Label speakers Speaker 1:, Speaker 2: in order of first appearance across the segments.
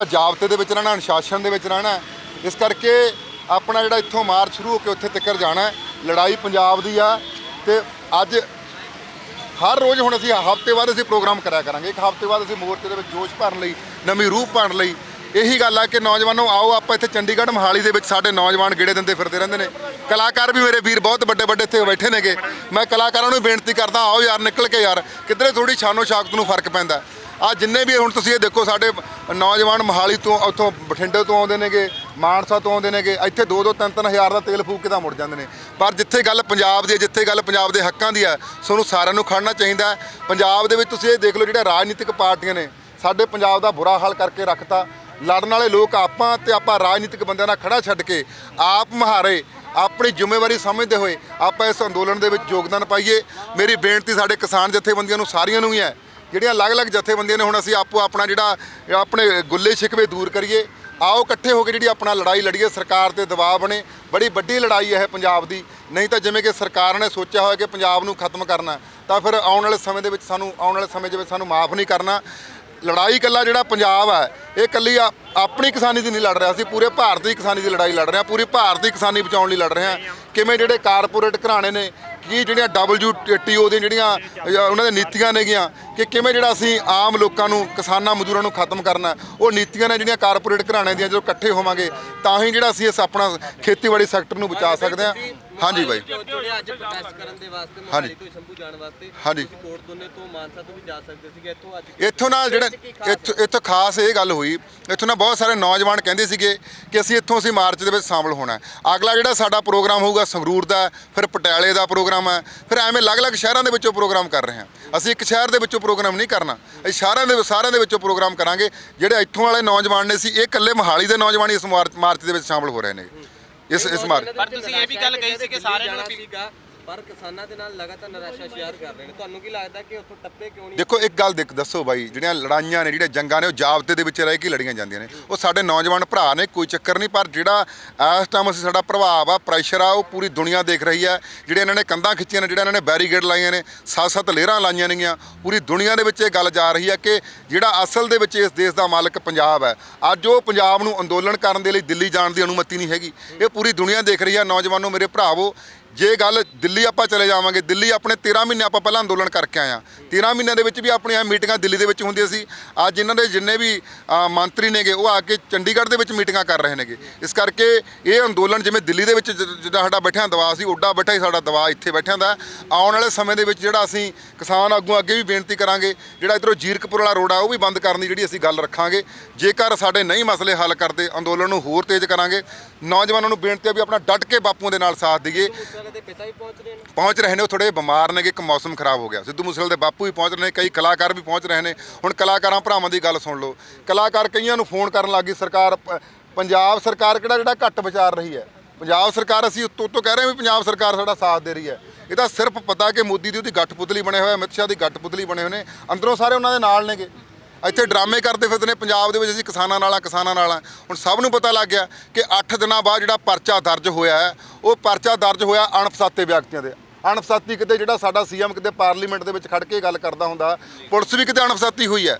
Speaker 1: ਜਾਬਤੇ ਦੇ ਵਿੱਚ ਰਹਿਣਾ, ਅਨੁਸ਼ਾਸਨ ਦੇ ਵਿੱਚ ਰਹਿਣਾ ਇਸ ਕਰਕੇ ਆਪਣਾ ਜਿਹੜਾ ਇੱਥੋਂ ਮਾਰਚ ਸ਼ੁਰੂ ਹੋ ਕੇ ਉੱਥੇ ਤੱਕ ਜਾਣਾ ਲੜਾਈ ਪੰਜਾਬ ਦੀ ਆ ਤੇ ਅੱਜ ਹਰ ਰੋਜ਼ ਹੁਣ ਅਸੀਂ ਹਫ਼ਤੇ ਬਾਅਦ ਅਸੀਂ ਪ੍ਰੋਗਰਾਮ ਕਰਿਆ ਕਰਾਂਗੇ। ਇੱਕ ਹਫ਼ਤੇ ਬਾਅਦ ਅਸੀਂ ਮੋਰਚੇ ਦੇ ਵਿੱਚ ਜੋਸ਼ ਭਰਨ ਲਈ, ਨਵੀਂ ਰੂਹ ਭਰਨ ਲਈ। ਇਹੀ ਗੱਲ ਆ ਕਿ ਨੌਜਵਾਨੋ, ਆਓ ਆਪਾਂ ਇੱਥੇ ਚੰਡੀਗੜ੍ਹ ਮੋਹਾਲੀ ਦੇ ਵਿੱਚ ਸਾਡੇ ਨੌਜਵਾਨ ਗੇੜੇ ਦਿੰਦੇ ਫਿਰਦੇ ਰਹਿੰਦੇ ਨੇ। ਕਲਾਕਾਰ ਵੀ ਮੇਰੇ ਵੀਰ ਬਹੁਤ ਵੱਡੇ ਵੱਡੇ ਇੱਥੇ ਬੈਠੇ ਨੇਗੇ। ਮੈਂ ਕਲਾਕਾਰਾਂ ਨੂੰ ਬੇਨਤੀ ਕਰਦਾ, ਆਓ ਯਾਰ ਨਿਕਲ ਕੇ ਯਾਰ, ਕਿਧਰੇ ਥੋੜੀ ਛਾਨੋ ਸ਼ਾਕਤ ਨੂੰ ਫ਼ਰਕ ਪੈਂਦਾ। ਆ ਜਿੰਨੇ ਵੀ ਹੁਣ ਤੁਸੀਂ ਇਹ ਦੇਖੋ, ਸਾਡੇ ਨੌਜਵਾਨ ਮੋਹਾਲੀ ਤੋਂ, ਉੱਥੋਂ ਬਠਿੰਡੇ ਤੋਂ ਆਉਂਦੇ ਨੇਗੇ, ਮਾਨਸਾ ਤੋਂ ਆਉਂਦੇ ਨੇਗੇ, ਇੱਥੇ 2-2 3-3 ਹਜ਼ਾਰ ਦਾ ਤੇਲ ਫੂਕ ਕੇ ਤਾਂ ਮੁੜ ਜਾਂਦੇ ਨੇ। ਪਰ ਜਿੱਥੇ ਗੱਲ ਪੰਜਾਬ ਦੀ ਹੈ, ਜਿੱਥੇ ਗੱਲ ਪੰਜਾਬ ਦੇ ਹੱਕਾਂ ਦੀ ਹੈ ਤੁਹਾਨੂੰ ਸਾਰਿਆਂ ਨੂੰ ਖੜਨਾ ਚਾਹੀਦਾ ਪੰਜਾਬ ਦੇ ਵਿੱਚ ਤੁਸੀਂ ਇਹ ਦੇਖ ਲਓ ਜਿਹੜਾ ਰਾਜਨੀਤਿਕ ਪਾਰਟੀਆਂ ਨੇ, ਸਾਡੇ ਪੰਜਾਬ ਦਾ ਬੁਰਾ ਹਾਲ ਕਰਕੇ ਰੱਖਤਾ। ਲੜਨ ਵਾਲੇ ਲੋਕ ਆਪਾਂ ਤੇ ਆਪਾਂ ਰਾਜਨੀਤਿਕ ਬੰਦਿਆਂ ਨਾਲ ਖੜਾ ਛੱਡ ਕੇ ਆਪ ਮਹਾਰੇ, ਆਪਣੀ ਜ਼ਿੰਮੇਵਾਰੀ ਸਮਝਦੇ ਹੋਏ ਆਪਾਂ ਇਸ ਅੰਦੋਲਨ ਦੇ ਵਿੱਚ ਯੋਗਦਾਨ ਪਾਈਏ। ਮੇਰੀ ਬੇਨਤੀ ਸਾਡੇ ਕਿਸਾਨ ਜਥੇਬੰਦੀਆਂ ਨੂੰ, ਸਾਰੀਆਂ ਨੂੰ ਹੀ ਹੈ ਜਿਹੜੀਆਂ ਅਲੱਗ-ਅਲੱਗ ਜਥੇਬੰਦੀਆਂ ਨੇ, ਹੁਣ ਅਸੀਂ ਆਪੋ ਆਪਣਾ ਜਿਹੜਾ, ਆਪਣੇ ਗੁੱਲੇ ਸ਼ਿਕਵੇ ਦੂਰ ਕਰੀਏ। ਆਓ ਇਕੱਠੇ ਹੋ ਕੇ ਜਿਹੜੀ ਆਪਣਾ ਲੜਾਈ ਲੜੀਏ, ਸਰਕਾਰ ਤੇ ਦਬਾਅ ਬਣੇ। ਬੜੀ ਵੱਡੀ ਲੜਾਈ ਹੈ ਪੰਜਾਬ ਦੀ। ਨਹੀਂ ਤਾਂ ਜਿਵੇਂ ਕਿ ਸਰਕਾਰ ਨੇ ਸੋਚਿਆ ਹੋਇਆ ਕਿ ਪੰਜਾਬ ਨੂੰ ਖਤਮ ਕਰਨਾ, ਤਾਂ ਫਿਰ ਆਉਣ ਵਾਲੇ ਸਮੇਂ ਦੇ ਵਿੱਚ ਸਾਨੂੰ, ਆਉਣ ਵਾਲੇ ਸਮੇਂ ਦੇ ਵਿੱਚ ਸਾਨੂੰ ਮਾਫ ਨਹੀਂ ਕਰਨਾ। ਲੜਾਈ ਇਕੱਲਾ ਜਿਹੜਾ ਪੰਜਾਬ ਹੈ, ਇਹ ਇਕੱਲੀ ਆ- ਆਪਣੀ ਕਿਸਾਨੀ ਦੀ ਨਹੀਂ ਲੜ ਰਿਹਾ। ਅਸੀਂ ਪੂਰੇ ਭਾਰਤ ਦੀ ਕਿਸਾਨੀ ਦੀ ਲੜਾਈ ਲੜ ਰਹੇ ਹਾਂ, ਪੂਰੀ ਭਾਰਤ ਦੀ ਕਿਸਾਨੀ ਬਚਾਉਣ ਲਈ ਲੜ ਰਹੇ ਹਾਂ। ਕਿਵੇਂ ਜਿਹੜੇ ਕਾਰਪੋਰੇਟ ਘਰਾਣੇ ਨੇ ਕਿ ਜਿਹੜੀਆਂ WTO ਦੀਆਂ ਜਿਹੜੀਆਂ ਉਹਨਾਂ ਦੀਆਂ ਨੀਤੀਆਂ ਨੇਗੀਆਂ ਕਿ ਕਿਵੇਂ ਜਿਹੜਾ ਅਸੀਂ ਆਮ ਲੋਕਾਂ ਨੂੰ, ਕਿਸਾਨਾਂ ਮਜ਼ਦੂਰਾਂ ਨੂੰ ਖਤਮ ਕਰਨਾ, ਉਹ ਨੀਤੀਆਂ ਨੇ ਜਿਹੜੀਆਂ ਕਾਰਪੋਰੇਟ ਘਰਾਣੇ ਦੀਆਂ ਜਦੋਂ ਇਕੱਠੇ ਹੋਵਾਂਗੇ, ਤਾਂ ਹੀ ਜਿਹੜਾ ਅਸੀਂ ਇਸ ਆਪਣਾ ਖੇਤੀਬਾੜੀ ਸੈਕਟਰ ਨੂੰ ਬਚਾ ਸਕਦੇ ਹਾਂ। ਹਾਂਜੀ ਬਾਈ
Speaker 2: ਜੋ ਜੁੜੇ ਅੱਜ ਪ੍ਰੋਟੈਸਟ ਕਰਨ ਦੇ ਵਾਸਤੇ
Speaker 1: ਹਾਂਜੀ।
Speaker 2: ਮੋਹਾਲੀ ਤੋਂ ਸ਼ੰਭੂ ਜਾਣ ਵਾਸਤੇ
Speaker 1: ਹਾਂਜੀ।
Speaker 2: ਤੁਸੀਂ ਕੋਟ ਦੋਨੇ ਤੋਂ ਮਾਨਸਾ ਤੋਂ ਵੀ ਜਾ ਸਕਦੇ ਸੀਗੇ ਇੱਥੋਂ ਅੱਜ
Speaker 1: ਇੱਥੋਂ ਨਾਲ ਜਿਹੜਾ ਇੱਥੋਂ ਇੱਥੋਂ ਖਾਸ ਇਹ ਗੱਲ ਹੋਈ ਇੱਥੋਂ ਨਾ ਬਹੁਤ ਸਾਰੇ ਨੌਜਵਾਨ ਕਹਿੰਦੇ ਸੀਗੇ ਕਿ ਅਸੀਂ ਇੱਥੋਂ ਅਸੀਂ ਮਾਰਚ ਦੇ ਵਿੱਚ ਸ਼ਾਮਲ ਹੋਣਾ ਹੈ। ਅਗਲਾ ਜਿਹੜਾ ਸਾਡਾ ਪ੍ਰੋਗਰਾਮ ਹੋਊਗਾ ਸੰਗਰੂਰ ਦਾ ਹੈ, ਫਿਰ ਪਟਿਆਲੇ ਦਾ ਪ੍ਰੋਗਰਾਮ ਹੈ ਫਿਰ ਐਵੇਂ ਅਲੱਗ-ਅਲੱਗ ਸ਼ਹਿਰਾਂ ਦੇ ਵਿੱਚੋਂ ਪ੍ਰੋਗਰਾਮ ਕਰ ਰਹੇ ਹਾਂ ਅਸੀਂ ਇੱਕ ਸ਼ਹਿਰ ਦੇ ਵਿੱਚੋਂ ਪ੍ਰੋਗਰਾਮ ਨਹੀਂ ਕਰਨਾ ਅਸੀਂ ਸ਼ਹਿਰਾਂ ਦੇ ਸਾਰਿਆਂ ਦੇ ਵਿੱਚੋਂ ਪ੍ਰੋਗਰਾਮ ਕਰਾਂਗੇ ਜਿਹੜੇ ਇੱਥੋਂ ਵਾਲੇ ਨੌਜਵਾਨ ਨੇ ਸੀ ਇਹ ਇਕੱਲੇ ਮੋਹਾਲੀ ਦੇ ਨੌਜਵਾਨ ਹੀ ਇਸ ਮਾਰਚ ਮਾਰਚ ਦੇ ਵਿੱਚ ਸ਼ਾਮਲ ਹੋ ਰਹੇ ਨੇ ਇਸ ਇਸ ਮਾਰਚ
Speaker 3: ਪਰ ਤੁਸੀਂ ਇਹ ਵੀ ਗੱਲ ਕਹੀ ਸੀ ਕਿ ਸਾਰਿਆਂ ਨੂੰ
Speaker 2: ਪਰ ਕਿਸਾਨਾਂ ਦੇ ਨਾਲ ਲਗਾਤਾਰ ਨਿਰਾਸ਼ਾ ਸ਼ੇਅਰ ਕਰ ਰਹੇ ਨੇ। ਤੁਹਾਨੂੰ ਕੀ ਲੱਗਦਾ ਕਿ ਉੱਥੋਂ ਟੱਪੇ ਕਿਉਂ ਨਹੀਂ
Speaker 1: ਦੇਖੋ, ਇੱਕ ਗੱਲ ਦੇਖ, ਦੱਸੋ ਬਾਈ, ਜਿਹੜੀਆਂ ਲੜਾਈਆਂ ਨੇ, ਜਿਹੜੀਆਂ ਜੰਗਾਂ ਨੇ, ਉਹ ਜਾਬਤੇ ਦੇ ਵਿੱਚ ਰਹਿ ਕੇ ਲੜੀਆਂ ਜਾਂਦੀਆਂ ਨੇ। ਉਹ ਸਾਡੇ ਨੌਜਵਾਨ ਭਰਾ ਨੇ, ਕੋਈ ਚੱਕਰ ਨਹੀਂ, ਪਰ ਜਿਹੜਾ ਇਸ ਟਾਈਮ ਅਸੀਂ ਸਾਡਾ ਪ੍ਰਭਾਵ ਆ ਪ੍ਰੈਸ਼ਰ ਆ, ਉਹ ਪੂਰੀ ਦੁਨੀਆ ਦੇਖ ਰਹੀ ਹੈ ਜਿਹੜੇ ਇਹਨਾਂ ਨੇ ਕੰਧਾਂ ਖਿੱਚੀਆਂ ਨੇ, ਜਿਹੜਾ ਇਹਨਾਂ ਨੇ ਬੈਰੀਗੇਡ ਲਾਈਆਂ ਨੇ ਸੱਤ ਸੱਤ ਲੇਰਾਂ ਲਾਈਆਂ ਨੇਗੀਆਂ। ਪੂਰੀ ਦੁਨੀਆ ਦੇ ਵਿੱਚ ਇਹ ਗੱਲ ਜਾ ਰਹੀ ਹੈ ਕਿ ਜਿਹੜਾ ਅਸਲ ਦੇ ਵਿੱਚ ਇਸ ਦੇਸ਼ ਦਾ ਮਾਲਕ ਪੰਜਾਬ ਹੈ ਅੱਜ ਉਹ ਪੰਜਾਬ ਨੂੰ ਅੰਦੋਲਨ ਕਰਨ ਦੇ ਲਈ ਦਿੱਲੀ ਜਾਣ ਦੀ ਅਨੁਮਤੀ ਨਹੀਂ ਹੈਗੀ। ਇਹ ਪੂਰੀ ਦੁਨੀਆ ਦੇਖ ਰਹੀ ਹੈ ਨੌਜਵਾਨੋ ਮੇਰੇ ਭਰਾਵੋ ਜੇ ਗੱਲ ਦਿੱਲੀ ਆਪਾਂ ਚਲੇ ਜਾਵਾਂਗੇ, ਦਿੱਲੀ ਆਪਣੇ 13 ਮਹੀਨੇ ਆਪਾਂ ਪਹਿਲਾਂ ਅੰਦੋਲਨ ਕਰਕੇ ਆਏ ਆ 13 ਮਹੀਨਿਆਂ ਦੇ ਵਿੱਚ ਵੀ ਆਪਣੀਆਂ ਮੀਟਿੰਗਾਂ ਦਿੱਲੀ ਦੇ ਵਿੱਚ ਹੁੰਦੀਆਂ ਸੀ। ਅੱਜ ਇਹਨਾਂ ਦੇ ਜਿੰਨੇ ਵੀ ਮੰਤਰੀ ਨੇਗੇ, ਉਹ ਆ ਕੇ ਚੰਡੀਗੜ੍ਹ ਦੇ ਵਿੱਚ ਮੀਟਿੰਗਾਂ ਕਰ ਰਹੇ ਨੇਗੇ। ਇਸ ਕਰਕੇ ਇਹ ਅੰਦੋਲਨ ਜਿਵੇਂ ਦਿੱਲੀ ਦੇ ਵਿੱਚ ਜ- ਜਿੱਦਾਂ ਸਾਡਾ ਬੈਠਿਆਂ ਦਵਾ ਸੀ ਉੱਡਾ ਬੈਠਾ ਹੀ ਸਾਡਾ ਦਵਾ ਇੱਥੇ ਬੈਠਿਆਂ ਦਾ। ਆਉਣ ਵਾਲੇ ਸਮੇਂ ਦੇ ਵਿੱਚ ਜਿਹੜਾ ਅਸੀਂ ਕਿਸਾਨ ਆਗੂ ਅੱਗੇ ਵੀ ਬੇਨਤੀ ਕਰਾਂਗੇ, ਜਿਹੜਾ ਇਧਰੋਂ ਜੀਰਕਪੁਰ ਵਾਲਾ ਰੋਡ ਆ, ਉਹ ਵੀ ਬੰਦ ਕਰਨ ਦੀ ਜਿਹੜੀ ਅਸੀਂ ਗੱਲ ਰੱਖਾਂਗੇ। ਜੇਕਰ ਸਾਡੇ ਨਹੀਂ ਮਸਲੇ ਹੱਲ ਕਰਦੇ, ਅੰਦੋਲਨ ਨੂੰ ਹੋਰ ਤੇਜ਼ ਕਰਾਂਗੇ, ਨੌਜਵਾਨਾਂ ਨੂੰ ਬੇਨਤੀ ਆ ਵੀ ਆਪਣਾ ਡਟ ਕੇ ਬਾਪੂਆਂ ਦੇ ਨਾਲ ਸਾਥ ਦਈਏ।
Speaker 2: ਮੂਸੇਵਾਲੇ ਦੇ ਪਿਤਾ ਹੀ ਪਹੁੰਚ ਰਹੇ ਨੇ?
Speaker 1: ਪਹੁੰਚ ਰਹੇ ਨੇ, ਉਹ ਥੋੜੇ ਬਿਮਾਰ ਨੇਗੇ ਇੱਕ ਮੌਸਮ ਖਰਾਬ ਹੋ ਗਿਆ। ਸਿੱਧੂ ਮੂਸੇਵਾਲੇ ਦੇ ਬਾਪੂ ਵੀ ਪਹੁੰਚ ਰਹੇ ਨੇ, ਕਈ ਕਲਾਕਾਰ ਵੀ ਪਹੁੰਚ ਰਹੇ ਨੇ। ਹੁਣ ਕਲਾਕਾਰਾਂ ਭਰਾਵਾਂ ਦੀ ਗੱਲ ਸੁਣ ਲਓ। ਕਲਾਕਾਰ ਕਈਆਂ ਨੂੰ ਫੋਨ ਕਰਨ ਲੱਗੀ ਸਰਕਾਰ ਪੰਜਾਬ ਸਰਕਾਰ ਕਿਹੜਾ, ਜਿਹੜਾ ਘੱਟ ਵਿਚਾਰ ਰਹੀ ਹੈ? ਪੰਜਾਬ ਸਰਕਾਰ ਅਸੀਂ ਉੱਤੋਂ ਉੱਤੋਂ ਕਹਿ ਰਹੇ ਹਾਂ ਵੀ ਪੰਜਾਬ ਸਰਕਾਰ ਸਾਡਾ ਸਾਥ ਦੇ ਰਹੀ ਹੈ। ਇਹਦਾ ਸਿਰਫ ਪਤਾ ਕਿ ਮੋਦੀ ਦੀ ਉਹਦੀ ਗੱਠ ਪੁਤਲੀ ਬਣੇ ਹੋਏ ਅਮਿਤ ਸ਼ਾਹ ਦੀ ਗੱਠ ਪੁਤਲੀ ਬਣੇ ਹੋਏ ਨੇ। ਅੰਦਰੋਂ ਸਾਰੇ ਉਹਨਾਂ ਦੇ ਨਾਲ ਨੇਗੇ। ਇੱਥੇ ਡਰਾਮੇ ਕਰਦੇ ਫਿਰਦੇ ਨੇ, ਪੰਜਾਬ ਦੇ ਵਿੱਚ ਅਸੀਂ ਕਿਸਾਨਾਂ ਨਾਲ ਆ, ਕਿਸਾਨਾਂ ਨਾਲ ਆ। ਹੁਣ ਸਭ ਨੂੰ ਪਤਾ ਲੱਗ ਗਿਆ ਕਿ 8 ਦਿਨਾਂ ਬਾਅਦ ਜਿਹੜਾ ਪਰਚਾ ਦਰਜ ਹੋਇਆ ਹੈ, ਉਹ ਪਰਚਾ ਦਰਜ ਹੋਇਆ ਅਣਫਸਾਤੇ ਵਿਅਕਤੀਆਂ ਦੇ। ਅਣਫਸਾਤੀ ਕਿਤੇ ਜਿਹੜਾ ਸਾਡਾ ਸੀਐਮ ਕਿਤੇ ਪਾਰਲੀਮੈਂਟ ਦੇ ਵਿੱਚ ਖੜ ਕੇ ਗੱਲ ਕਰਦਾ ਹੁੰਦਾ, ਪੁਲਿਸ ਵੀ ਕਿਤੇ ਅਣਫਸਾਤੀ ਹੋਈ ਹੈ।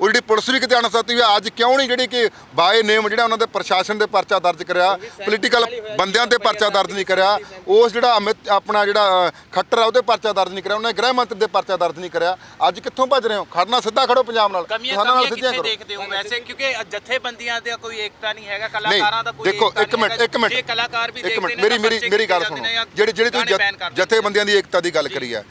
Speaker 1: ਉਹ ਜਿਹੜੀ ਪੁਲਿਸ ਵੀ ਕਿਤੇ ਅਣਪਛਾਤੀ ਹੋਈ ਹੈ ਅੱਜ ਕਿਉਂ ਨਹੀਂ ਜਿਹੜੀ ਕਿ ਬਾਏ ਨੇਮ ਜਿਹੜਾ ਉਹਨਾਂ ਦੇ ਪ੍ਰਸ਼ਾਸਨ ਦੇ ਪਰਚਾ ਦਰਜ ਕਰਿਆ ਪੋਲੀਟੀਕਲ ਬੰਦਿਆਂ ਤੇ ਪਰਚਾ ਦਰਜ ਨਹੀਂ ਕਰਿਆ ਉਸ ਜਿਹੜਾ ਅਮਿਤ ਆਪਣਾ ਜਿਹੜਾ ਖੱਟਰ ਆ ਉਹਦੇ ਪਰਚਾ ਦਰਜ ਨਹੀਂ ਕਰਿਆ ਉਹਨੇ ਗ੍ਰਹਿ ਮੰਤਰੀ ਦੇ ਪਰਚਾ ਦਰਜ ਨਹੀਂ ਕਰਿਆ। ਅੱਜ ਕਿੱਥੋਂ ਭੱਜ ਰਹੇ ਹੋ? ਖੜਨਾ ਸਿੱਧਾ ਖੜੋ ਪੰਜਾਬ ਨਾਲ।
Speaker 3: ਕਮੀਆਂ
Speaker 1: ਕਿਸਾਨਾਂ ਨਾਲ ਸਿੱਧੀਆਂ ਕਰੋ
Speaker 3: ਦੇਖਦੇ ਹੋ ਵੈਸੇ? ਕਿਉਂਕਿ ਜਥੇਬੰਦੀਆਂ ਦਾ ਕੋਈ ਏਕਤਾ ਨਹੀਂ ਹੈਗਾ ਕਲਾਕਾਰਾਂ ਦਾ ਕੋਈ
Speaker 1: ਦੇਖੋ ਇੱਕ ਮਿੰਟ। ਇੱਕ ਮਿੰਟ
Speaker 3: ਜੇ ਕਲਾਕਾਰ ਵੀ
Speaker 1: ਇੱਕ
Speaker 3: ਦੇਖਦੇ
Speaker 1: ਮਿੰਟ
Speaker 3: ਨੇ
Speaker 1: ਮੇਰੀ ਮੇਰੀ ਮੇਰੀ ਗੱਲ ਸੁਣੋ। ਜਿਹੜੀ ਜਿਹੜੀ ਤੁਸੀਂ। ਜਥੇਬੰਦੀਆਂ ਦੀ ਏਕਤਾ ਦੀ ਗੱਲ ਕਰੀ ਹੈ।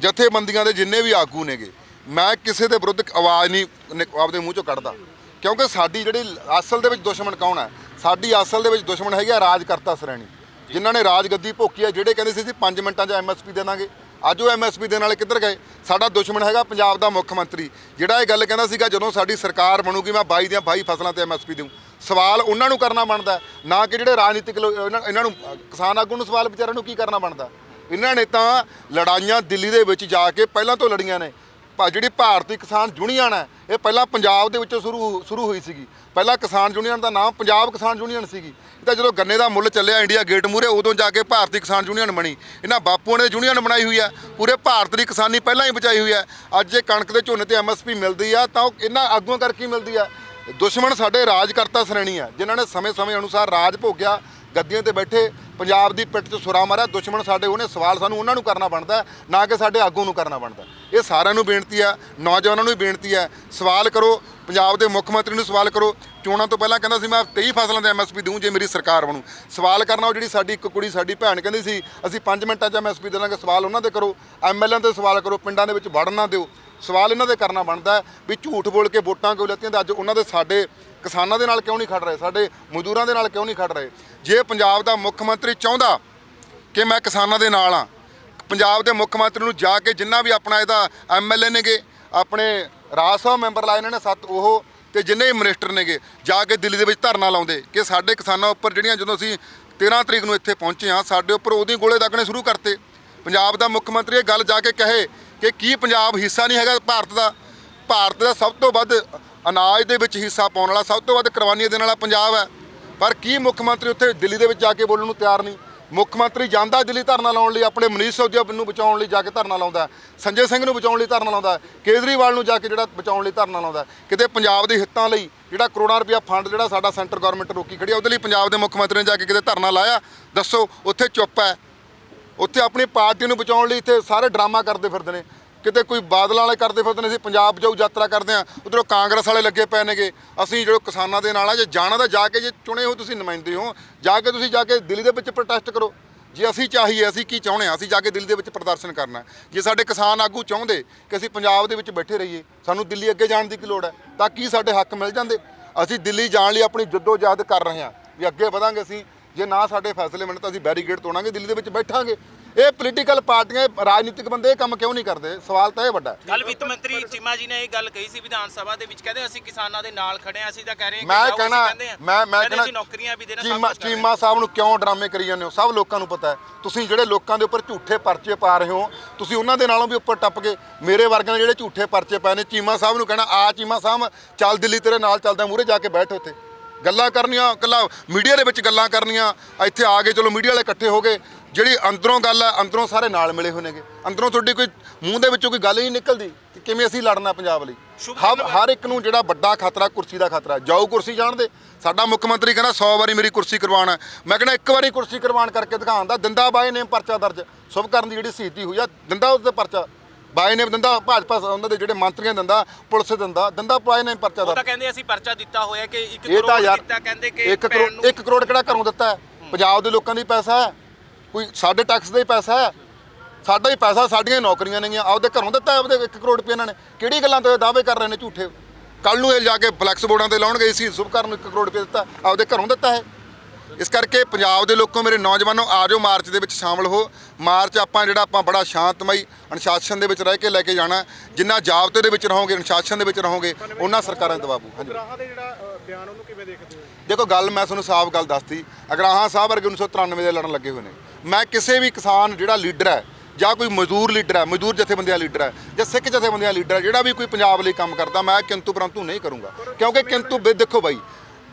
Speaker 1: ਜਥੇਬੰਦੀਆਂ ਦੇ ਜਿੰਨੇ ਵੀ ਆਗੂ ਨੇਗੇ ਮੈਂ ਕਿਸੇ ਦੇ ਵਿਰੁੱਧ ਆਵਾਜ਼ ਨਹੀਂ ਨਿਕ- ਆਪਦੇ ਮੂੰਹ ਚੋਂ ਕੱਢਦਾ। ਕਿਉਂਕਿ ਸਾਡੀ ਜਿਹੜੀ ਅਸਲ ਦੇ ਵਿੱਚ ਦੁਸ਼ਮਣ ਕੌਣ ਹੈ? ਸਾਡੀ ਅਸਲ ਦੇ ਵਿੱਚ ਦੁਸ਼ਮਣ ਹੈਗੀ ਹੈਗਾ ਰਾਜਕਰਤਾ ਸ਼੍ਰੇਣੀ। ਜਿਨ੍ਹਾਂ ਨੇ ਰਾਜਗੱਦੀ ਭੋਕੀ ਹੈ ਜਿਹੜੇ ਕਹਿੰਦੇ ਸੀ ਅਸੀਂ 5 ਮਿੰਟਾਂ 'ਚ ਐਮਐਸਪੀ ਦੇ ਦਾਂਗੇ। ਅੱਜ ਉਹ ਐਮਐਸਪੀ ਦੇਣ ਵਾਲੇ ਕਿੱਧਰ ਗਏ? ਸਾਡਾ ਦੁਸ਼ਮਣ ਹੈਗਾ ਪੰਜਾਬ ਦਾ ਮੁੱਖ ਮੰਤਰੀ। ਜਿਹੜਾ ਇਹ ਗੱਲ ਕਹਿੰਦਾ ਸੀਗਾ ਜਦੋਂ ਸਾਡੀ ਸਰਕਾਰ ਬਣੂਗੀ ਮੈਂ 22 ਦੀਆਂ 22 ਫਸਲਾਂ ਤੇ ਐਮਐਸਪੀ ਦੇਵਾਂ ਸਵਾਲ ਉਹਨਾਂ ਨੂੰ ਕਰਨਾ ਬਣਦਾ ਹੈ, ਨਾ ਕਿ ਜਿਹੜੇ ਰਾਜਨੀਤਿਕ ਲੋ- ਇਹਨਾਂ ਇਹਨਾਂ ਨੂੰ ਅ, ਕਿਸਾਨ ਆਗੂ ਨੂੰ ਸਵਾਲ ਵਿਚਾਰਿਆਂ ਨੂੰ ਕੀ ਕਰਨਾ ਬਣਦਾ? ਇਹਨਾਂ ਨੇ ਤਾਂ ਲੜਾਈਆਂ ਦਿੱਲੀ ਦੇ ਵਿੱਚ ਜਾ ਕੇ ਪਹਿਲਾਂ ਤੋਂ ਲੜੀਆਂ ਨੇ। ਭਾ ਜਿਹੜੀ ਭਾਰਤੀ ਕਿਸਾਨ ਯੂਨੀਅਨ ਹੈ, ਇਹ ਪਹਿਲਾਂ ਪੰਜਾਬ ਦੇ ਵਿੱਚੋਂ ਸ਼ੁਰੂ ਸ਼ੁਰੂ ਹੋਈ ਸੀਗੀ। ਪਹਿਲਾਂ ਕਿਸਾਨ ਯੂਨੀਅਨ ਦਾ ਨਾਮ ਪੰਜਾਬ ਕਿਸਾਨ ਯੂਨੀਅਨ ਸੀਗੀ। ਇਹ ਤਾਂ ਜਦੋਂ ਗੰਨੇ ਦਾ ਮੁੱਲ ਚੱਲਿਆ ਇੰਡੀਆ ਗੇਟ ਮੂਰੇ ਉਦੋਂ ਜਾ ਕੇ ਭਾਰਤੀ ਕਿਸਾਨ ਯੂਨੀਅਨ ਬਣੀ। ਇਹਨਾਂ ਬਾਪੂਆਂ ਨੇ ਯੂਨੀਅਨ ਬਣਾਈ ਹੋਈ ਹੈ। ਪੂਰੇ ਭਾਰਤ ਦੀ ਕਿਸਾਨੀ ਪਹਿਲਾਂ ਹੀ ਬਚਾਈ ਹੋਈ ਹੈ। ਅੱਜ ਜੇ ਕਣਕ ਦੇ ਝੋਨੇ ਤੇ ਐਮਐਸਪੀ ਮਿਲਦੀ ਆ, ਤਾਂ ਉਹ ਇਹਨਾਂ ਆਗੂਆਂ ਕਰਕੇ ਹੀ ਮਿਲਦੀ ਆ। ਦੁਸ਼ਮਣ ਸਾਡੇ ਰਾਜਕਰਤਾ ਸ਼੍ਰੇਣੀ ਆ, ਜਿਨ੍ਹਾਂ ਨੇ ਸਮੇਂ-ਸਮੇਂ ਅਨੁਸਾਰ ਰਾਜ ਭੋਗਿਆ, ਗੱਦੀਆਂ ਤੇ ਬੈਠੇ ਪੰਜਾਬ ਦੀ ਪਿੱਠ 'ਚ ਸੁਰਾ ਮਾਰਿਆ, ਦੁਸ਼ਮਣ ਸਾਡੇ ਉਹਨੇ, ਸਵਾਲ ਸਾਨੂੰ ਉਹਨਾਂ ਨੂੰ ਕਰਨਾ ਬਣਦਾ, ਨਾ ਕਿ ਸਾਡੇ ਆਗੂ ਨੂੰ ਕਰਨਾ ਬਣਦਾ। ਇਹ ਸਾਰਿਆਂ ਨੂੰ ਬੇਨਤੀ ਆ ਨੌਜਵਾਨਾਂ ਨੂੰ ਵੀ ਬੇਨਤੀ ਹੈ, ਸਵਾਲ ਕਰੋ, ਪੰਜਾਬ ਦੇ ਮੁੱਖ ਮੰਤਰੀ ਨੂੰ ਸਵਾਲ ਕਰੋ। ਚੋਣਾਂ ਤੋਂ ਪਹਿਲਾਂ ਕਹਿੰਦਾ ਸੀ, ਮੈਂ 23 ਫਸਲਾਂ ਦੇ ਐਮਐਸਪੀ ਦਊਂ ਜੇ ਮੇਰੀ ਸਰਕਾਰ ਬਣੂ। ਸਵਾਲ ਕਰਨਾ, ਉਹ ਜਿਹੜੀ ਸਾਡੀ ਇੱਕ ਕੁੜੀ, ਸਾਡੀ ਭੈਣ ਕਹਿੰਦੀ ਸੀ, ਅਸੀਂ 5 ਮਿੰਟਾਂ 'ਚ ਐਮਐਸਪੀ ਦੇ ਦਾਂਗੇ ਸਵਾਲ ਉਹਨਾਂ ਦੇ ਕਰੋ ਐਮਐਲਏ ਤੇ ਸਵਾਲ ਕਰੋ, ਪਿੰਡਾਂ ਦੇ ਵਿੱਚ ਵੜਨ ਨਾ ਦਿਓ। ਸਵਾਲ ਇਹਨਾਂ ਦੇ ਕਰਨਾ ਬਣਦਾ ਵੀ ਝੂਠ ਬੋਲ ਕੇ ਵੋਟਾਂ ਕਿਉਂ ਲੈਤੀਆਂ? ਤੇ ਅੱਜ ਉਹਨਾਂ ਦੇ ਸਾਡੇ ਕਿਸਾਨਾਂ ਦੇ ਨਾਲ ਕਿਉਂ ਨਹੀਂ ਖੜ ਰਹੇ? ਸਾਡੇ ਮਜ਼ਦੂਰਾਂ ਦੇ ਨਾਲ ਕਿਉਂ ਨਹੀਂ ਖੜ ਰਹੇ? ਜੇ ਪੰਜਾਬ ਦਾ ਮੁੱਖ ਮੰਤਰੀ ਚਾਹੁੰਦਾ ਕਿ ਮੈਂ ਕਿਸਾਨਾਂ ਦੇ ਨਾਲ ਆ ਪੰਜਾਬ ਦੇ ਮੁੱਖ ਮੰਤਰੀ ਨੂੰ ਜਾ ਕੇ ਜਿੰਨਾ ਵੀ ਆਪਣਾ ਇਹਦਾ ਐਮਐਲਏ ਨੇਗੇ, ਆਪਣੇ ਰਾਜ ਸਭਾ ਮੈਂਬਰ ਲਾਏ ਇਹਨਾਂ ਨੇ ਸੱਤ ਉਹ, ਤੇ ਜਿੰਨੇ ਵੀ ਮਿਨਿਸਟਰ ਨੇਗੇ, ਜਾ ਕੇ ਦਿੱਲੀ ਦੇ ਵਿੱਚ ਧਰਨਾ ਲਾਉਂਦੇ ਕਿ ਸਾਡੇ ਕਿਸਾਨਾਂ ਉੱਪਰ ਜਿਹੜੀਆਂ ਜਦੋਂ ਅਸੀਂ 13 ਤਰੀਕ ਨੂੰ ਇੱਥੇ ਪਹੁੰਚੇ ਆ ਸਾਡੇ ਉੱਪਰ ਉਹਦੀ ਗੋਲੇ ਦਾਗਣੇ ਸ਼ੁਰੂ ਕਰਤੇ। ਪੰਜਾਬ ਦਾ ਮੁੱਖ ਮੰਤਰੀ ਇਹ ਗੱਲ ਜਾ ਕੇ ਕਹੇ ਕਿ ਕੀ ਪੰਜਾਬ ਹਿੱਸਾ ਨਹੀਂ ਹੈਗਾ ਭਾਰਤ ਦਾ? ਭਾਰਤ ਦਾ ਸਭ ਤੋਂ ਵੱਧ ਅਨਾਜ ਦੇ ਵਿੱਚ ਹਿੱਸਾ ਪਾਉਣ ਵਾਲਾ, ਸਭ ਤੋਂ ਵੱਧ ਕੁਰਬਾਨੀਆਂ ਦੇਣ ਵਾਲਾ ਪੰਜਾਬ ਹੈ। ਪਰ ਕੀ ਮੁੱਖ ਮੰਤਰੀ ਉੱਥੇ ਦਿੱਲੀ ਦੇ ਵਿੱਚ ਜਾ ਕੇ ਬੋਲਣ ਨੂੰ ਤਿਆਰ ਨਹੀਂ? ਮੁੱਖ ਮੰਤਰੀ ਜਾਂਦਾ ਦਿੱਲੀ ਧਰਨਾ ਲਾਉਣ ਲਈ, ਆਪਣੇ ਮਨੀਸ਼ ਸੋਦੀਆ ਨੂੰ ਬਚਾਉਣ ਲਈ ਜਾ ਕੇ ਧਰਨਾ ਲਾਉਂਦਾ ਸੰਜੇ ਸਿੰਘ ਨੂੰ ਬਚਾਉਣ ਲਈ ਧਰਨਾ ਲਾਉਂਦਾ ਕੇਜਰੀਵਾਲ ਨੂੰ ਜਾ ਕੇ ਜਿਹੜਾ ਬਚਾਉਣ ਲਈ ਧਰਨਾ ਲਾਉਂਦਾ ਕਿਤੇ ਪੰਜਾਬ ਦੇ ਹਿੱਤਾਂ ਲਈ ਜਿਹੜਾ ਕਰੋੜਾਂ ਰੁਪਇਆ ਫੰਡ ਜਿਹੜਾ ਸਾਡਾ ਸੈਂਟਰ ਗਵਰਨਮੈਂਟ ਰੋਕੀ ਖੜੀ ਹੈ, ਉਹਦੇ ਲਈ ਪੰਜਾਬ ਦੇ ਮੁੱਖ ਮੰਤਰੀ ਨੇ ਜਾ ਕੇ ਕਿਤੇ ਧਰਨਾ ਲਾਇਆ। ਦੱਸੋ, ਉੱਥੇ ਚੁੱਪ ਹੈ। ਉੱਥੇ ਆਪਣੀ ਪਾਰਟੀ ਨੂੰ ਬਚਾਉਣ ਲਈ ਇੱਥੇ ਸਾਰੇ ਡਰਾਮਾ ਕਰਦੇ ਫਿਰਦੇ ਨੇ। ਕਿਤੇ ਕੋਈ ਬਾਦਲਾਂ ਵਾਲੇ ਕਰਦੇ ਫਿਰਦੇ ਨੇ, ਅਸੀਂ ਪੰਜਾਬ ਜਾਊ ਯਾਤਰਾ ਕਰਦੇ ਆ ਉਧਰੋਂ ਕਾਂਗਰਸ ਵਾਲੇ ਲੱਗੇ ਪਏ ਨੇਗੇ। ਅਸੀਂ ਜਿਹੜੇ ਕਿਸਾਨਾਂ ਦੇ ਨਾਲ ਆ, ਜੇ ਜਾਣਾ ਤਾਂ ਜਾ ਕੇ ਜੇ ਚੁਣੇ ਹੋ ਤੁਸੀਂ ਨੁਮਾਇੰਦੇ ਹੋ, ਜਾ ਕੇ ਤੁਸੀਂ ਜਾ ਕੇ ਦਿੱਲੀ ਦੇ ਵਿੱਚ ਪ੍ਰੋਟੈਸਟ ਕਰੋ। ਜੇ ਅਸੀਂ ਚਾਹੀਏ, ਅਸੀਂ ਕੀ ਚਾਹੁੰਦੇ ਆ ਅਸੀਂ ਜਾ ਕੇ ਦਿੱਲੀ ਦੇ ਵਿੱਚ ਪ੍ਰਦਰਸ਼ਨ ਕਰਨਾ ਜੇ ਸਾਡੇ ਕਿਸਾਨ ਆਗੂ ਚਾਹੁੰਦੇ ਕਿ ਅਸੀਂ ਪੰਜਾਬ ਦੇ ਵਿੱਚ ਬੈਠੇ ਰਹੀਏ, ਸਾਨੂੰ ਦਿੱਲੀ ਅੱਗੇ ਜਾਣ ਦੀ ਕੀ ਲੋੜ ਹੈ? ਤਾਂ ਕੀ ਸਾਡੇ ਹੱਕ ਮਿਲ ਜਾਂਦੇ? ਅਸੀਂ ਦਿੱਲੀ ਜਾਣ ਲਈ ਆਪਣੀ ਜਦੋਜਹਿਦ ਕਰ ਰਹੇ ਹਾਂ ਵੀ ਅੱਗੇ ਵਧਾਂਗੇ ਅਸੀਂ। ਜੇ ਨਾ ਸਾਡੇ ਫੈਸਲੇ ਮਿਲਣ ਤਾਂ ਅਸੀਂ ਬੈਰੀਗੇਡ ਤੋੜਾਂਗੇ, ਦਿੱਲੀ ਦੇ ਵਿੱਚ ਬੈਠਾਂਗੇ। ਇਹ ਪੋਲੀਟੀਕਲ ਪਾਰਟੀਆਂ ਰਾਜਨੀਤਿਕ ਬੰਦੇ ਇਹ ਕੰਮ ਕਿਉਂ ਨਹੀਂ ਕਰਦੇ ਸਵਾਲ ਤਾਂ ਇਹ ਵੱਡਾ ਹੈ।
Speaker 3: ਕੱਲ ਵਿੱਤ ਮੰਤਰੀ ਚੀਮਾ ਜੀ ਨੇ ਇਹ ਗੱਲ ਕਹੀ ਸੀ ਵਿਧਾਨ ਸਭਾ ਦੇ ਵਿੱਚ ਕਹਿੰਦੇ ਅਸੀਂ ਕਿਸਾਨਾਂ ਦੇ ਨਾਲ ਖੜੇ ਹਾਂ ਅਸੀਂ ਤਾਂ ਕਹਿ ਰਹੇ ਹਾਂ ਕਿ
Speaker 1: ਮੈਂ ਕਹਿਣਾ। ਮੈਂ ਮੈਂ
Speaker 3: ਕਹਿੰਦੇ
Speaker 1: ਕਹਿਣਾ
Speaker 3: ਅਸੀਂ ਨੌਕਰੀਆਂ ਵੀ ਦੇਣਾ
Speaker 1: ਚੀਮਾ। ਚੀਮਾ ਸਾਹਿਬ ਨੂੰ ਕਿਉਂ ਡਰਾਮੇ ਕਰੀ ਜਾਂਦੇ ਹੋ ਸਭ ਲੋਕਾਂ ਨੂੰ ਪਤਾ ਹੈ ਤੁਸੀਂ ਜਿਹੜੇ ਲੋਕਾਂ ਦੇ ਉੱਪਰ ਝੂਠੇ ਪਰਚੇ ਪਾ ਰਹੇ ਹੋ ਤੁਸੀਂ ਉਹਨਾਂ ਦੇ ਨਾਲੋਂ ਵੀ ਉੱਪਰ ਟੱਪ ਕੇ ਮੇਰੇ ਵਰਗਿਆਂ ਦੇ ਜਿਹੜੇ ਝੂਠੇ ਪਰਚੇ ਪਏ ਨੇ ਚੀਮਾ ਸਾਹਿਬ ਨੂੰ ਕਹਿਣਾ ਆ ਚੀਮਾ ਸਾਹਿਬ ਚੱਲ ਦਿੱਲੀ ਤੇਰੇ ਨਾਲ ਚੱਲਦਾ ਮੂਰੇ ਜਾ ਕੇ ਬੈਠ ਉੱਥੇ ਗੱਲਾਂ ਕਰਨੀਆਂ ਕੱਲਾ ਮੀਡੀਆ ਦੇ ਵਿੱਚ ਗੱਲਾਂ ਕਰਨੀਆਂ ਇੱਥੇ ਆ ਗਏ ਚਲੋ ਮੀਡੀਆ ਵਾਲੇ ਇਕੱਠੇ ਹੋ ਗਏ ਜਿਹੜੀ ਅੰਦਰੋਂ ਗੱਲ ਹੈ ਅੰਦਰੋਂ ਸਾਰੇ ਨਾਲ ਮਿਲੇ ਹੋਏ ਨੇਗੇ। ਅੰਦਰੋਂ ਤੁਹਾਡੀ ਕੋਈ ਮੂੰਹ ਦੇ ਵਿੱਚੋਂ ਕੋਈ ਗੱਲ ਹੀ ਨਹੀਂ ਨਿਕਲਦੀ ਕਿ ਕਿਵੇਂ ਅਸੀਂ ਲੜਨਾ ਪੰਜਾਬ ਲਈ।
Speaker 3: ਸ਼ੁਭ
Speaker 1: ਹਰ ਇੱਕ ਨੂੰ ਜਿਹੜਾ ਵੱਡਾ ਖਤਰਾ ਕੁਰਸੀ ਦਾ ਖਤਰਾ ਜਾਓ ਕੁਰਸੀ ਜਾਣਦੇ ਸਾਡਾ ਮੁੱਖ ਮੰਤਰੀ ਕਹਿੰਦਾ 100 ਵਾਰੀ ਮੇਰੀ ਕੁਰਸੀ ਕਰਵਾਉਣਾ ਹੈ। ਮੈਂ ਕਹਿੰਦਾ ਇੱਕ ਵਾਰੀ ਕੁਰਸੀ ਕਰਵਾਉਣ ਕਰਕੇ ਦਿਖਾਉਣ ਦਾ ਦਿੰਦਾ ਬਾਈ ਨੇਮ ਪਰਚਾ ਦਰਜ। ਸੁਭ ਕਰਨ ਦੀ ਜਿਹੜੀ ਸ਼ਹੀਦੀ ਹੋਈ ਆ ਦਿੰਦਾ ਉਸ ਤੇ ਪਰਚਾ। ਬਾਈ ਨੇਮ ਦਿੰਦਾ ਭਾਜਪਾ ਉਹਨਾਂ ਦੇ ਜਿਹੜੇ ਮੰਤਰੀਆਂ ਦਿੰਦਾ ਪੁਲਿਸ ਦਿੰਦਾ ਦਿੰਦਾ ਬਾਈ ਨੇਮ ਪਰਚਾ
Speaker 3: ਉਹ ਤਾਂ ਕਹਿੰਦੇ ਅਸੀਂ ਪਰਚਾ ਦਿੱਤਾ ਹੋਇਆ ਕਿ 1
Speaker 1: ਇਹ ਤਾਂ
Speaker 3: ਕਰੋੜ ਦਿੱਤਾ ਕਹਿੰਦੇ ਕਿ
Speaker 1: 1
Speaker 3: ਭੈਣ
Speaker 1: ਕਰੋੜ
Speaker 3: ਨੂੰ
Speaker 1: 1 ਕਰੋੜ ਕਿਹੜਾ ਘਰੋਂ ਦਿੱਤਾ ਪੰਜਾਬ ਦੇ ਲੋਕਾਂ ਦੀ ਪੈਸਾ ਹੈ। ਕੋਈ ਸਾਡੇ ਟੈਕਸ ਦਾ ਹੀ ਪੈਸਾ ਹੈ। ਸਾਡਾ ਹੀ ਪੈਸਾ, ਸਾਡੀਆਂ ਹੀ ਨੌਕਰੀਆਂ ਨੇਗੀਆਂ। ਆਪਦੇ ਘਰੋਂ ਦਿੱਤਾ ਆਪਦੇ 1 ਕਰੋੜ ਰੁਪਏ ਇਹਨਾਂ ਨੇ। ਕਿਹੜੀ ਗੱਲਾਂ ਤੇ ਦਾਅਵੇ ਕਰ ਰਹੇ ਨੇ ਝੂਠੇ? ਕੱਲ ਨੂੰ ਇਹ ਜਾ ਕੇ ਫਲੈਕਸ ਬੋਰਡਾਂ ਤੇ ਲਾਉਣਗੇ ਸੀ ਸੁਭਕਰਨ ਨੂੰ 1 ਕਰੋੜ ਰੁਪਏ ਦਿੱਤਾ, ਆਪਦੇ ਘਰੋਂ ਦਿੱਤਾ ਹੈ ਇਸ ਕਰਕੇ ਪੰਜਾਬ ਦੇ ਲੋਕੋ ਮੇਰੇ ਨੌਜਵਾਨੋ ਆ ਜਾਓ ਮਾਰਚ ਦੇ ਵਿੱਚ ਸ਼ਾਮਲ ਹੋ। ਮਾਰਚ ਆਪਾਂ ਜਿਹੜਾ ਆਪਾਂ ਬੜਾ ਸ਼ਾਂਤਮਈ ਅਨੁਸ਼ਾਸਨ ਦੇ ਵਿੱਚ ਰਹਿ ਕੇ ਲੈ ਕੇ ਜਾਣਾ। ਜਿੰਨਾ ਜਾਬਤੇ ਦੇ ਵਿੱਚ ਰਹੋਗੇ ਅਨੁਸ਼ਾਸਨ ਦੇ ਵਿੱਚ ਰਹੋਗੇ ਉਹਨਾਂ ਸਰਕਾਰਾਂ ਦੇ ਦਬਾਬੂ ਹਾਂਜੀ।
Speaker 4: ਗਰਾਹਾਂ ਦੇ ਜਿਹੜਾ ਬਿਆਨ ਉਹਨੂੰ ਕਿਵੇਂ ਦੇਖਦੇ ਹੋ?
Speaker 1: ਦੇਖੋ ਗੱਲ ਮੈਂ ਤੁਹਾਨੂੰ ਸਾਫ਼ ਗੱਲ ਦੱਸਤੀ। ਅਗਰਾਹਾਂ ਸਾਹਿਬ ਵਰਗੇ 1993 ਦੇ ਲੜਨ ਲੱਗੇ ਹੋਏ ਨੇ। ਮੈਂ ਕਿਸੇ ਵੀ ਕਿਸਾਨ ਜਿਹੜਾ ਲੀਡਰ ਹੈ ਜਾਂ ਕੋਈ ਮਜ਼ਦੂਰ ਲੀਡਰ ਹੈ ਮਜ਼ਦੂਰ ਜਥੇਬੰਦੀਆਂ ਲੀਡਰ ਹੈ ਜਾਂ ਸਿੱਖ ਜਥੇਬੰਦੀਆਂ ਲੀਡਰ ਹੈ ਜਿਹੜਾ ਵੀ ਕੋਈ ਪੰਜਾਬ ਲਈ ਕੰਮ ਕਰਦਾ ਮੈਂ ਕਿੰਤੂ ਪਰੰਤੂ ਨਹੀਂ ਕਰੂੰਗਾ। ਕਿਉਂਕਿ ਕਿੰਤੂ ਵੀ ਦੇਖੋ ਬਾਈ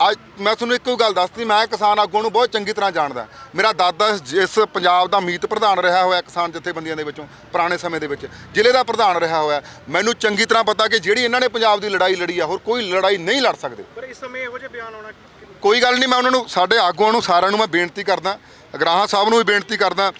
Speaker 1: ਅੱਜ ਮੈਂ ਤੁਹਾਨੂੰ ਇੱਕੋ ਗੱਲ ਦੱਸਤੀ ਮੈਂ ਕਿਸਾਨ ਆਗੂਆਂ ਨੂੰ ਬਹੁਤ ਚੰਗੀ ਤਰ੍ਹਾਂ ਜਾਣਦਾ। ਮੇਰਾ ਦਾਦਾ ਇਸ ਪੰਜਾਬ ਦਾ ਮੀਤ ਪ੍ਰਧਾਨ ਰਿਹਾ ਹੋਇਆ ਕਿਸਾਨ ਜਥੇਬੰਦੀਆਂ ਦੇ ਵਿੱਚੋਂ ਪੁਰਾਣੇ ਸਮੇਂ ਦੇ ਵਿੱਚ। ਜ਼ਿਲ੍ਹੇ ਦਾ ਪ੍ਰਧਾਨ ਰਿਹਾ ਹੋਇਆ। ਮੈਨੂੰ ਚੰਗੀ ਤਰ੍ਹਾਂ ਪਤਾ ਕਿ ਜਿਹੜੀ ਇਹਨਾਂ ਨੇ ਪੰਜਾਬ ਦੀ ਲੜਾਈ ਲੜੀ ਆ ਹੋਰ ਕੋਈ ਲੜਾਈ ਨਹੀਂ ਲੜ ਸਕਦੇ।
Speaker 4: ਪਰ ਇਸ ਸਮੇਂ ਇਹੋ ਜਿਹੇ ਬਿਆਨ ਆਉਣਾ
Speaker 1: ਕੋਈ ਗੱਲ ਨਹੀਂ ਮੈਂ ਉਹਨਾਂ ਨੂੰ ਸਾਡੇ ਆਗੂਆਂ ਨੂੰ ਸਾਰਿਆਂ ਨੂੰ ਮੈਂ ਬੇਨਤੀ ਕਰਦਾ। ਅਗਰਾਹਾਂ ਸਾਹਿਬ ਨੂੰ ਵੀ ਬੇਨਤੀ ਕਰਦਾ।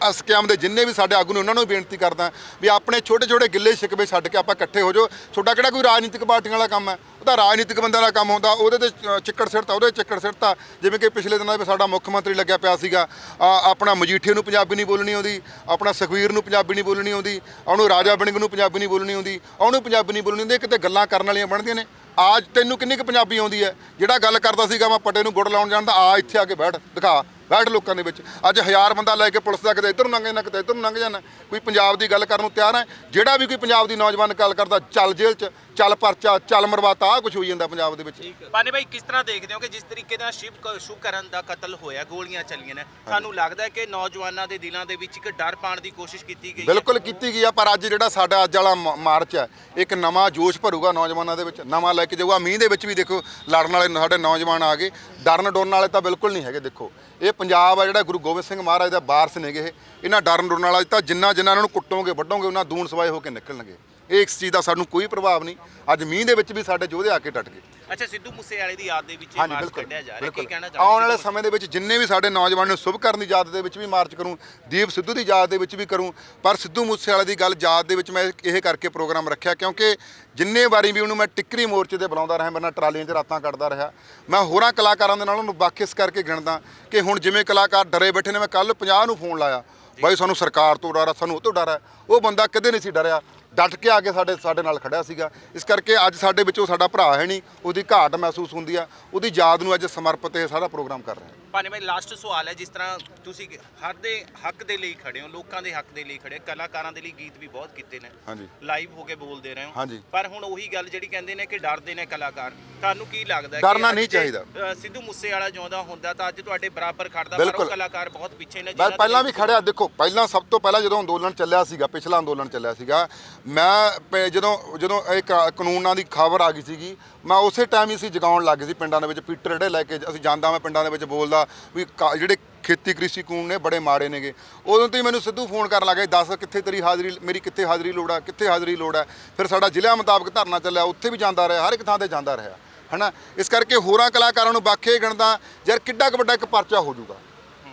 Speaker 1: ਅਸਕਿਆਮ ਦੇ ਜਿੰਨੇ ਵੀ ਸਾਡੇ ਆਗੂ ਨੇ ਉਹਨਾਂ ਨੂੰ ਵੀ ਬੇਨਤੀ ਕਰਦਾ ਵੀ ਆਪਣੇ ਛੋਟੇ ਛੋਟੇ ਗਿੱਲੇ ਸ਼ਿਕਵੇ ਛੱਡ ਕੇ ਆਪਾਂ ਇਕੱਠੇ ਹੋ ਜਾਓ। ਤੁਹਾਡਾ ਕਿਹੜਾ ਕੋਈ ਰਾਜਨੀਤਿਕ ਪਾਰਟੀਆਂ ਵਾਲਾ ਕੰਮ ਹੈ? ਉਹਦਾ ਰਾਜਨੀਤਿਕ ਬੰਦਿਆਂ ਦਾ ਕੰਮ ਹੁੰਦਾ ਉਹਦੇ ਤੇ ਅ, ਚਿੱਕੜ ਸਿੱਟਤਾ ਉਹਦੇ 'ਚ ਚਿੱਕੜ ਸਿੱਟਤਾ ਜਿਵੇਂ ਕਿ ਪਿਛਲੇ ਦਿਨਾਂ ਵਿੱਚ ਸਾਡਾ ਮੁੱਖ ਮੰਤਰੀ ਲੱਗਿਆ ਪਿਆ ਸੀਗਾ। ਆ, ਆਪਣਾ ਮਜੀਠੇ ਨੂੰ ਪੰਜਾਬੀ ਨਹੀਂ ਬੋਲਣੀ ਆਉਂਦੀ ਆਪਣਾ ਸੁਖਵੀਰ ਨੂੰ ਪੰਜਾਬੀ ਨਹੀਂ ਬੋਲਣੀ ਆਉਂਦੀ ਉਹਨੂੰ ਰਾਜਾ ਵੜਿੰਗ ਨੂੰ ਪੰਜਾਬੀ ਨਹੀਂ ਬੋਲਣੀ ਆਉਂਦੀ ਉਹਨੂੰ ਪੰਜਾਬੀ ਨਹੀਂ ਬੋਲਣੀ ਆਉਂਦੀ ਇਹ ਕਿਤੇ ਗੱਲਾਂ ਕਰਨ ਵਾਲੀਆਂ ਬਣਦੀਆਂ ਨੇ। ਆਜ ਤੈਨੂੰ ਕਿੰਨੀ ਕੁ ਪੰਜਾਬੀ ਆਉਂਦੀ ਹੈ? ਜਿਹੜਾ ਗੱਲ ਕਰਦਾ ਸੀਗਾ ਮੈਂ ਪਟੇ ਨੂੰ ਗੁੜ ਲਾਉਣ ਜਾਣਦਾ ਆ ਇੱਥੇ ਆ ਕੇ ਬੈਠ ਦਿਖਾ। ਬੈਠ ਲੋਕਾਂ ਦੇ ਵਿੱਚ। ਅੱਜ ਹਜ਼ਾਰ ਬੰਦਾ ਲੈ ਕੇ ਪੁਲਿਸ ਦਾ ਕਿਤੇ ਇੱਧਰ ਨੂੰ ਲੰਘ ਜਾਣਾ ਕਿਤੇ ਇੱਧਰ ਨੂੰ ਲੰਘ ਜਾਣਾ ਕੋਈ ਪੰਜਾਬ ਦੀ ਗੱਲ ਕਰਨ ਨੂੰ ਤਿਆਰ ਹੈ? ਜਿਹੜਾ ਵੀ ਕੋਈ ਪੰਜਾਬ ਦੀ ਨੌਜਵਾਨ ਗੱਲ ਕਰਦਾ ਚੱਲ ਜੇਲ੍ਹ 'ਚ ਚੱਲ ਪਰਚਾ ਚੱਲ ਮਰਵਾਤਾ ਆ ਕੁਝ ਹੋਈ ਜਾਂਦਾ ਪੰਜਾਬ ਦੇ ਵਿੱਚ।
Speaker 3: ਪਾਨੇ ਭਾਈ ਕਿਸ ਤਰ੍ਹਾਂ ਦੇਖਦੇ ਹੋ ਕਿ ਜਿਸ ਤਰੀਕੇ ਨਾਲ ਸ਼ਿਵ ਸ਼ੁਭਕਰਨ ਦਾ ਕਤਲ ਹੋਇਆ ਗੋਲੀਆਂ ਚੱਲੀਆਂ ਨੇ ਤੁਹਾਨੂੰ ਲੱਗਦਾ ਹੈ ਕਿ ਨੌਜਵਾਨਾਂ ਦੇ ਦਿਲਾਂ ਦੇ ਵਿੱਚ ਇੱਕ ਡਰ ਪਾਉਣ ਦੀ ਕੋਸ਼ਿਸ਼ ਕੀਤੀ ਗਈ
Speaker 1: ਬਿਲਕੁਲ ਕੀਤੀ ਗਈ ਆ ਪਰ ਅੱਜ ਜਿਹੜਾ ਸਾਡਾ ਅੱਜ ਵਾਲਾ ਮਾਰਚ ਹੈ ਇੱਕ ਨਵਾਂ ਜੋਸ਼ ਭਰੂਗਾ ਨੌਜਵਾਨਾਂ ਦੇ ਵਿੱਚ। ਨਵਾਂ ਲੈ ਕੇ ਜਾਊਗਾ। ਮੀਂਹ ਦੇ ਵਿੱਚ ਵੀ ਦੇਖੋ ਲੜਨ ਵਾਲੇ ਸਾਡੇ ਨੌਜਵਾਨ ਆ ਗਏ। ਡਰਨ ਡਰਨ ਵਾਲੇ ਤਾਂ ਬਿਲਕੁਲ ਨਹੀਂ ਹੈਗੇ ਦੇਖੋ। ਇਹ ਪੰਜਾਬ ਆ ਜਿਹੜਾ ਗੁਰੂ ਗੋਬਿੰਦ ਸਿੰਘ ਮਹਾਰਾਜ ਦਾ ਵਾਰਸ ਨੇਗੇ ਇਹ। ਇਹਨਾਂ ਡਰਨ ਡਰਨ ਵਾਲਾ ਤਾਂ ਜਿੰਨਾ ਜਿੰਨਾ ਇਹਨਾਂ ਨੂੰ ਕੁੱਟੋਗੇ, ਵੱਢੋਗੇ, ਉਹਨਾਂ ਦੂਣ ਸਵਾਏ ਹੋ ਕੇ ਨਿਕਲਣਗੇ। ਇਹ ਇਸ ਚੀਜ਼ ਦਾ ਸਾਨੂੰ ਕੋਈ ਪ੍ਰਭਾਵ ਨਹੀਂ। ਅੱਜ ਮੀਂਹ ਦੇ ਵਿੱਚ ਵੀ ਸਾਡੇ ਯੋਧੇ ਆ ਕੇ ਡਟ ਗਏ।
Speaker 3: ਅੱਛਾ ਸਿੱਧੂ ਮੂਸੇਵਾਲੇ ਦੀ ਯਾਦ ਦੇ ਵਿੱਚ ਇਹ ਮਾਰਚ ਕੱਢਿਆ ਜਾ ਰਿਹਾ। ਕੀ ਕਹਿਣਾ
Speaker 1: ਆਉਣ ਵਾਲੇ ਸਮੇਂ ਦੇ ਵਿੱਚ ਜਿੰਨੇ ਵੀ ਸਾਡੇ ਨੌਜਵਾਨ ਨੇ ਸ਼ੁਭ ਕਰਨ ਦੀ ਯਾਦ ਦੇ ਵਿੱਚ ਵੀ ਮਾਰਚ ਕਰੂੰ ਦੀਪ ਸਿੱਧੂ ਦੀ ਯਾਦ ਦੇ ਵਿੱਚ ਵੀ ਕਰੂੰ ਪਰ ਸਿੱਧੂ ਮੂਸੇਵਾਲੇ ਦੀ ਗੱਲ ਯਾਦ ਦੇ ਵਿੱਚ ਮੈਂ ਇਹ ਕਰਕੇ ਪ੍ਰੋਗਰਾਮ ਰੱਖਿਆ ਕਿਉਂਕਿ ਜਿੰਨੇ ਵਾਰੀ ਵੀ ਉਹਨੂੰ ਮੈਂ ਟਿੱਕਰੀ ਮੋਰਚੇ ਤੇ ਬੁਲਾਉਂਦਾ ਰਿਹਾ ਮੇਰੇ ਨਾਲ ਟਰਾਲੀਆਂ 'ਚ ਰਾਤਾਂ ਕੱਢਦਾ ਰਿਹਾ ਮੈਂ ਹੋਰਾਂ ਕਲਾਕਾਰਾਂ ਦੇ ਨਾਲ ਉਹਨੂੰ ਵਾਕਿਸ ਕਰਕੇ ਗਿਣਦਾ ਕਿ ਹੁਣ ਜਿਵੇਂ ਕਲਾਕਾਰ ਡਰੇ ਬੈਠੇ ਨੇ ਮੈਂ ਕੱਲ 50 ਨੂੰ ਫੋਨ ਲਾਇਆ ਬਾਈ ਸਾਨੂੰ ਸਰਕਾਰ ਤੋਂ ਡਰ ਆ ਸਾਨੂੰ ਉਹ ਤੋਂ ਡਰ ਹੈ ਉਹ ਬੰਦਾ ਕਦੇ ਨਹੀਂ ਸੀ ਡਰਿਆ। ਡਟ ਕੇ ਆ ਕੇ ਸਾਡੇ ਸਾਡੇ ਨਾਲ ਖੜਿਆ ਸੀਗਾ। ਇਸ ਕਰਕੇ ਅੱਜ ਸਾਡੇ ਵਿੱਚੋਂ ਸਾਡਾ ਭਰਾ ਹੈ ਨਹੀਂ, ਉਹਦੀ ਘਾਟ ਮਹਿਸੂਸ ਹੁੰਦੀ ਆ। ਉਹਦੀ ਯਾਦ ਨੂੰ ਅੱਜ ਸਮਰਪਿਤ ਇਹ ਸਾਰਾ ਪ੍ਰੋਗਰਾਮ ਕਰ ਰਹੇ। ਹਾਂ
Speaker 3: ਭਾਨੇ ਭਾਈ ਲਾਸਟ ਸਵਾਲ ਹੈ ਜਿਸ ਤਰ੍ਹਾਂ ਤੁਸੀਂ ਹਰ ਦੇ ਹੱਕ ਦੇ ਲਈ ਖੜੇ ਹੋ ਲੋਕਾਂ ਦੇ ਹੱਕ ਦੇ ਲਈ ਖੜੇ ਹੋ, ਕਲਾਕਾਰਾਂ ਦੇ ਲਈ ਗੀਤ ਵੀ ਬਹੁਤ ਕੀਤੇ ਨੇ
Speaker 1: ਹਾਂਜੀ
Speaker 3: ਲਾਈਵ ਹੋ ਕੇ ਬੋਲਦੇ ਰਹੇ ਹੋ
Speaker 1: ਹਾਂਜੀ।
Speaker 3: ਪਰ ਹੁਣ ਉਹੀ ਗੱਲ ਜਿਹੜੀ ਕਹਿੰਦੇ ਨੇ ਕਿ ਡਰਦੇ ਨੇ ਕਲਾਕਾਰ ਤੁਹਾਨੂੰ ਕੀ ਲੱਗਦਾ ਹੈ
Speaker 1: ਡਰਨਾ
Speaker 3: ਅੱਜ
Speaker 1: ਨਹੀਂ
Speaker 3: ਜੇ,
Speaker 1: ਚਾਹੀਦਾ।
Speaker 3: ਅ, ਸਿੱਧੂ ਮੂਸੇਵਾਲਾ ਜਿਉਂਦਾ ਹੁੰਦਾ ਤਾਂ ਅੱਜ ਤੁਹਾਡੇ ਬਰਾਬਰ ਖੜਦਾ ਪਰ ਉਹ
Speaker 1: ਬਿਲਕੁਲ।
Speaker 3: ਕਲਾਕਾਰ ਬਹੁਤ ਪਿੱਛੇ ਨੇ
Speaker 1: ਮੈਂ ਪਹਿਲਾਂ ਵੀ ਖੜਿਆ ਦੇਖੋ ਪਹਿਲਾਂ ਸਭ ਤੋਂ ਪਹਿਲਾਂ ਜਦੋਂ ਅੰਦੋਲਨ ਚੱਲਿਆ ਸੀਗਾ ਪਿਛਲਾ ਅੰਦੋਲਨ ਚੱਲਿਆ ਸੀਗਾ ਮੈਂ ਪ- ਜਦੋਂ ਜਦੋਂ ਇਹ ਕਾ- ਕਾਨੂੰਨਾਂ ਦੀ ਖਬਰ ਆ ਗਈ ਸੀਗੀ ਮੈਂ ਉਸੇ ਟਾਈਮ ਹੀ ਅਸੀਂ ਜਗਾਉਣ ਲੱਗ ਗਈ ਸੀ ਪਿੰਡਾਂ ਦੇ ਵਿੱਚ। ਪੀਟਰ ਜਿਹੜੇ ਲੈ ਕੇ ਅਸੀਂ ਜਾਂਦਾ ਮੈਂ ਪਿੰਡਾਂ ਦੇ ਵਿੱਚ ਬੋਲਦਾ ਵੀ ਕਾ- ਜਿਹੜੇ ਖੇਤੀ ਕ੍ਰਿਸ਼ੀ ਕਾਨੂੰਨ ਨੇ ਬੜੇ ਮਾੜੇ ਨੇਗੇ। ਉਦੋਂ ਤੋਂ ਹੀ ਮੈਨੂੰ ਸਿੱਧੂ ਫੋਨ ਕਰਨ ਲੱਗਾ ਦੱਸ ਕਿੱਥੇ ਤੇਰੀ ਹਾਜ਼ਰੀ, ਮੇਰੀ ਕਿੱਥੇ ਹਾਜ਼ਰੀ ਲੋੜ ਆ, ਕਿੱਥੇ ਹਾਜ਼ਰੀ ਲੋੜ ਆ? ਫਿਰ ਸਾਡਾ ਜ਼ਿਲ੍ਹਾ ਮੁਤਾਬਕ ਧਰਨਾ ਚੱਲਿਆ, ਉੱਥੇ ਵੀ ਜਾਂਦਾ ਰਿਹਾ, ਹਰ ਇੱਕ ਥਾਂ ਤੇ ਜਾਂਦਾ ਰਿਹਾ, ਹਨਾ? ਇਸ ਕਰਕੇ ਹੋਰਾਂ ਕਲਾਕਾਰਾਂ ਨੂੰ ਬਾਖੇ ਗਿਣਦਾ, ਯਾਰ ਕਿੱਡਾ ਕੁ ਵੱਡਾ ਇੱਕ ਪਰਚਾ ਹੋ ਜਾਊਗਾ।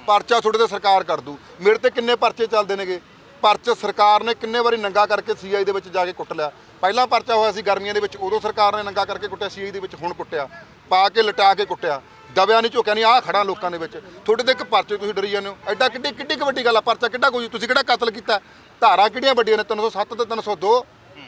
Speaker 1: ਪਰਚਾ ਤੁਹਾਡੇ ਤੇ ਸਰਕਾਰ ਕਰ ਦੂ। ਮੇਰੇ ਤੇ ਕਿੰਨੇ ਪਰਚੇ ਚੱਲਦੇ ਨੇਗੇ? ਪਰਚੇ ਸਰਕਾਰ ਨੇ ਕਿੰਨੇ ਵਾਰੀ ਨੰਗਾ ਕਰਕੇ ਸੀਆਈ ਦੇ ਵਿੱਚ ਜਾ ਕੇ ਕੁੱਟ ਲਿਆ। ਪਹਿਲਾਂ ਪਰਚਾ ਹੋਇਆ ਸੀ ਗਰਮੀਆਂ ਦੇ ਵਿੱਚ, ਉਦੋਂ ਸਰਕਾਰ ਨੇ ਨੰਗਾ ਕਰਕੇ ਕੁੱਟਿਆ, ਸੀਆਈ ਦੇ ਵਿੱਚ ਹੁਣ ਕੁੱਟਿਆ, ਪਾ ਕੇ ਲਟਾ ਕੇ ਕੁੱਟਿਆ। ਦਬਿਆ ਨਹੀਂ ਝੁਕਿਆ ਨਹੀਂ, ਆਹ ਖੜਾ ਲੋਕਾਂ ਦੇ ਵਿੱਚ। ਤੁਹਾਡੇ ਤੇ ਇੱਕ ਪਰਚੇ ਤੁਸੀਂ ਡਰੀ ਜਾਂਦੇ ਹੋ। ਐਡਾ ਕਿੱਡੀ ਕਿੱਡੀ ਕੁ ਵੱਡੀ ਗੱਲ ਆ, ਪਰਚਾ ਕਿੱਡਾ ਕੋਈ, ਤੁਸੀਂ ਕਿਹੜਾ ਕਤਲ ਕੀਤਾ? ਧਾਰਾ ਕਿਹੜੀਆਂ ਵੱਡੀਆਂ ਨੇ? 307 ਤੇ 302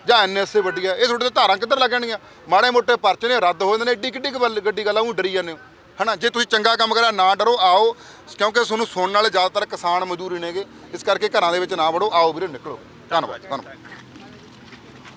Speaker 1: ਜਾਂ ਐਨਐਸਏ ਵੱਡੀ ਆ ਇਹ ਤੁਹਾਡੇ ਤੇ ਧਾਰਾਂ ਕਿੱਧਰ ਲੱਗਣੀਆਂ ਮਾੜੇ ਮੋਟੇ ਪਰਚੇ ਨੇ, ਰੱਦ ਹੋ ਜਾਂਦੇ ਨੇ, ਐਡੀ ਕਿੱਡੀ ਕੁ ਵੱਲ- ਗੱਡੀ ਗੱਲ ਆ ਉਹ ਡਰੀ ਜਾਂਦੇ ਹੋ। ਹਨਾ, ਜੇ ਤੁਸੀਂ ਚੰਗਾ ਕੰਮ ਕਰਿਆ, ਨਾ ਡਰੋ, ਆਓ। ਕਿਉਂਕਿ ਤੁਹਾਨੂੰ ਸੁਣਨ ਵਾਲੇ ਜ਼ਿਆਦਾਤਰ ਕਿਸਾਨ ਮਜ਼ਦੂਰ ਹੀ ਨੇਗੇ। ਇਸ ਕਰਕੇ ਘਰਾਂ ਦੇ ਵਿੱਚ ਨਾ ਵੜੋ, ਆਓ ਵੀਰੇ, ਨਿਕਲੋ। ਧੰਨਵਾਦ ਧੰਨਵਾਦ।